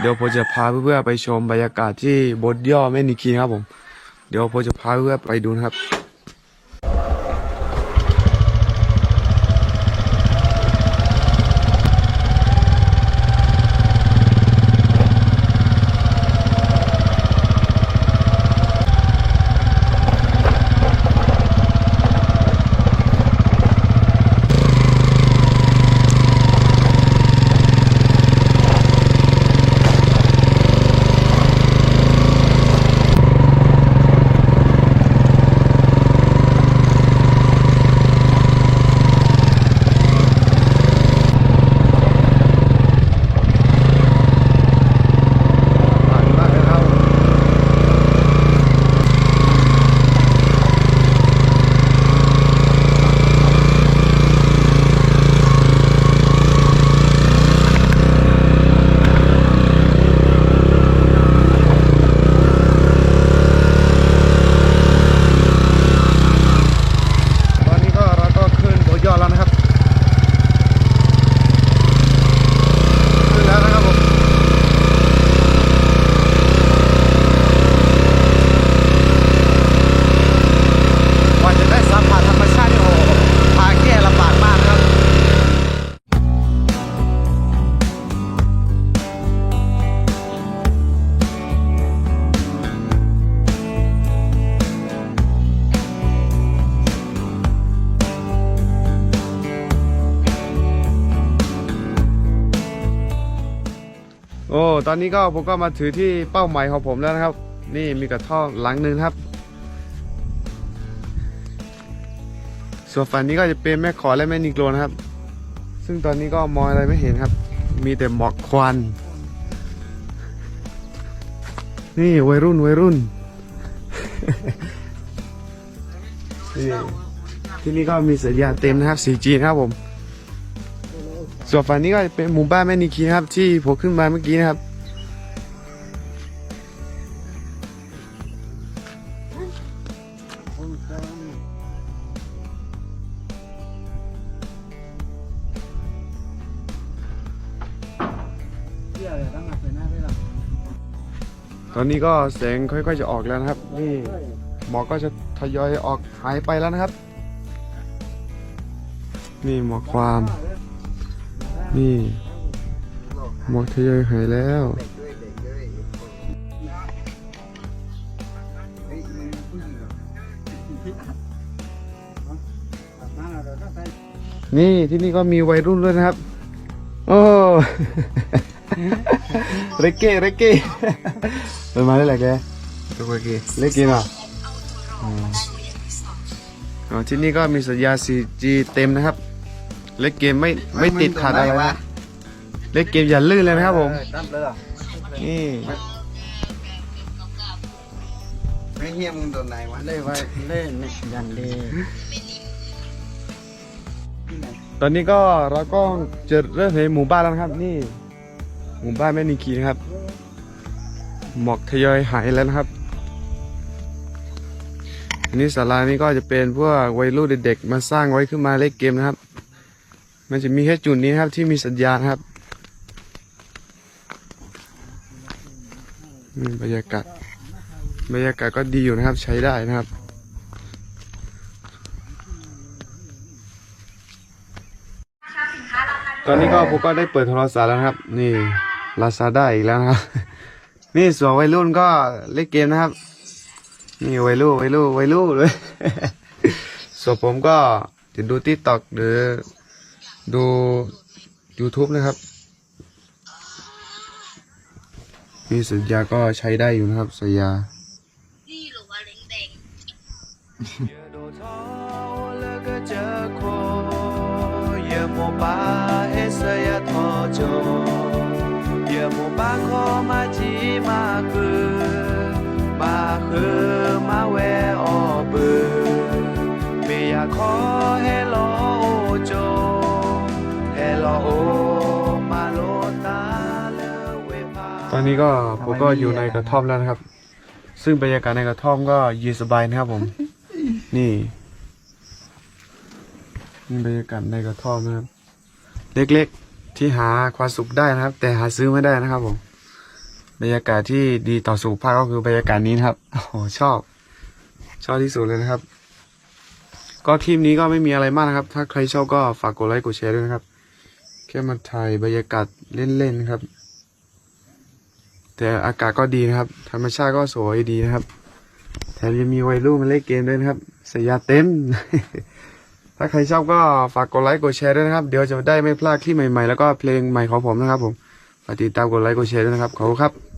เดี๋ยวผมจะพาเพื่อนๆไปชมบรรยากาศที่บนย่อแม่นิคีครับผม เดี๋ยวผมจะพาเพื่อนๆไปดูนะครับ โอ้ตอนนี้ก็ผมก็มาถือที่เป้าหมายของผมแล้วนะครับ นี่มีกระท่อหลังหนึ่งครับ ส่วนฝั่งนี้ก็จะเป็นแม่ขอและแม่นิโกรนะครับ ซึ่งตอนนี้ก็มองอะไรไม่เห็นครับ มีแต่หมอกควัน นี่วัยรุ่นวัยรุ่นนี่ที่นี่ก็มีสัญญาณเต็มนะครับ 4G นะครับผม ส่วนฝั่งนี้ก็เป็นหมู่บ้านแม่นิคีนะครับ ที่ผมขึ้นมาเมื่อกี้นะครับ ตอนนี้ก็แสงค่อยๆจะออกแล้วนะครับ นี่หมอกก็จะทยอยออกหายไปแล้วนะครับ นี่หมอกความ นี่หมอกทยอยหายแล้วนี่ที่นี่ก็มีวัยรุ่นด้วยนะครับ โอ้เรกเก้เรกเก้เป็นมาได้แหละแกตัวเกี้เล็กกินอะอ๋ออ๋อที่นี่ก็มีสัญญาณ 4G เต็มนะครับ เล็กเกมไม่ไม่ติดขัดอะไรนะเล็กเกมอย่าลื่นเลยนะครับผมตั้มเลยนี่ไม่เฮียมึงโดนไหนวะเล่ไว้เล่นยันเล่ตอนนี้ก็เราก็จะเริ่มเห็นหมู่บ้านแล้วนะครับ นี่ หมู่บ้านแม่นิคีนะครับ หมอกทยอยหายแล้วนะครับอันนี้ศาลานี้ก็จะเป็นพวกวัยรุ่นเด็กๆมาสร้างไว้ขึ้นมาเล่นเกมนะครับ มันจะมีแค่จุดนี้ครับที่มีสัญญาณครับบรรยากาศบรรยากาศก็ดีอยู่นะครับใช้ได้นะครับ ตอนนี้ก็ผมก็ได้เปิดโทรศัพท์แล้วครับ นี่ลาซาด้าอีกแล้วนะครับ นี่ส่วนวัยรุ่นก็เล่นเกมนะครับ นี่วัยรุ่นวัยรุ่นวัยรุ่นเลยส่วนผมก็จะดูติ๊กต็อกหรือ ดู YouTube นะครับ มีสัญญาก็ใช้ได้อยู่นะครับ สัญญาขอให้ ตอนนี้ก็ผมก็อยู่ในกระท่อมแล้วนะครับ ซึ่งบรรยากาศในกระท่อมก็เย็นสบายนะครับผม นี่นี่บรรยากาศในกระท่อมนะครับ เล็กๆที่หาความสุขได้นะครับ แต่หาซื้อไม่ได้นะครับผม บรรยากาศที่ดีต่อสุขภาพก็คือบรรยากาศนี้นะครับโอ้โหชอบ ชอบที่สุดเลยนะครับ ก็คลิปนี้ก็ไม่มีอะไรมากนะครับ ถ้าใครชอบก็ฝากกดไลค์กดแชร์ด้วยนะครับแค่มาถ่ายบรรยากาศเล่นๆครับ แต่อากาศก็ดีนะครับ ธรรมชาติก็สวยดีนะครับแถมยังมีวัยรุ่นมาเล่นเกมด้วยนะครับสยาเต็ม ถ้าใครชอบก็ฝากกดไลค์กดแชร์ด้วยนะครับ เดี๋ยวจะได้ไม่พลาดคลิปใหม่ๆ แล้วก็เพลงใหม่ของผมนะครับผมฝากติดตามกดไลค์กดแชร์ด้วยนะครับขอบคุณครับ